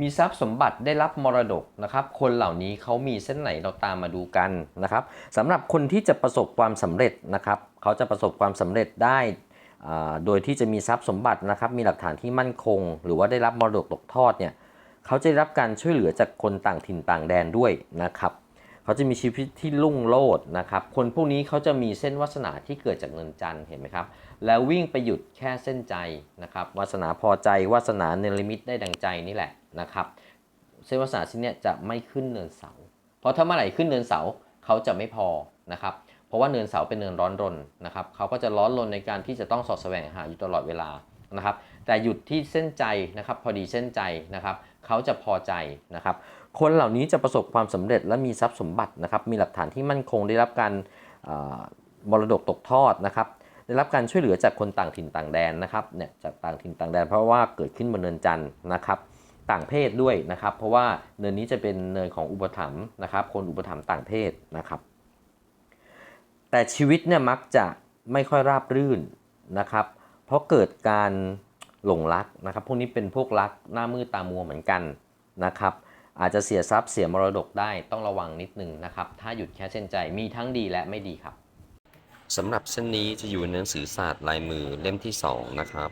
มีทรัพย์สมบัติได้รับมรดกนะครับ คนเหล่านี้เขามีเส้นไหนเราตามมาดูกันนะครับสำหรับคนที่จะประสบความสำเร็จนะครับเขาจะประสบความสำเร็จได้โดยที่จะมีทรัพย์สมบัตินะครับ มีหลักฐานที่มั่นคง หรือว่าได้รับมรดกตกทอดเนี่ยเขาจะได้รับการช่วยเหลือจากคนต่างถิ่นต่างแดนด้วยนะครับเขาจะมีชีวิตที่รุ่งโรจน์นะครับ คนพวกนี้เขาจะมีเส้นวาสนาที่เกิดจากเงินจันทร์เห็นไหมครับ แล้ววิ่งไปหยุดแค่เส้นใจนะครับวาสนาพอใจวาสนาเนรมิตได้ดังใจนี่แหละ นะครับเส้นวาสนาชิ้นเนี้ยจะไม่ขึ้นเนินเสา เพราะถ้าเมื่อไหร่ขึ้นเนินเสาเขาจะไม่พอนะครับเพราะว่าเนินเสาเป็นเนินร้อนรนนะครับเขาก็จะร้อนรนในการที่จะต้องสอดแสวงหาอยู่ตลอดเวลานะครับแต่หยุดที่เส้นใจนะครับพอดีเส้นใจนะครับเขาจะพอใจนะครับคนเหล่านี้จะประสบความสำเร็จและมีทรัพย์สมบัตินะครับมีหลักฐานที่มั่นคงได้รับการมรดกตกทอดนะครับได้รับการช่วยเหลือจากคนต่างถิ่นต่างแดนนะครับเนี่ยจากต่างถิ่นต่างแดนเพราะว่าเกิดขึ้นบนเนินจันทร์นะครับ ต่างเพศด้วยนะครับ เพราะว่าเนินนี้จะเป็นเนินของอุปถัมภ์นะครับ คนอุปถัมภ์ต่างเพศนะครับ แต่ชีวิตเนี่ยมักจะไม่ค่อยราบรื่นนะครับ เพราะเกิดการหลงรักนะครับ พวกนี้เป็นพวกรักหน้ามืดตามัวเหมือนกันนะครับ อาจจะเสียทรัพย์เสียมรดกได้ต้องระวังนิดนึงนะครับ ถ้าหยุดแค่เส้นใจมีทั้งดีและไม่ดีครับสำหรับเส้นนี้จะอยู่ในหนังสือศาสตร์ลายมือเล่มที่ 2 นะครับ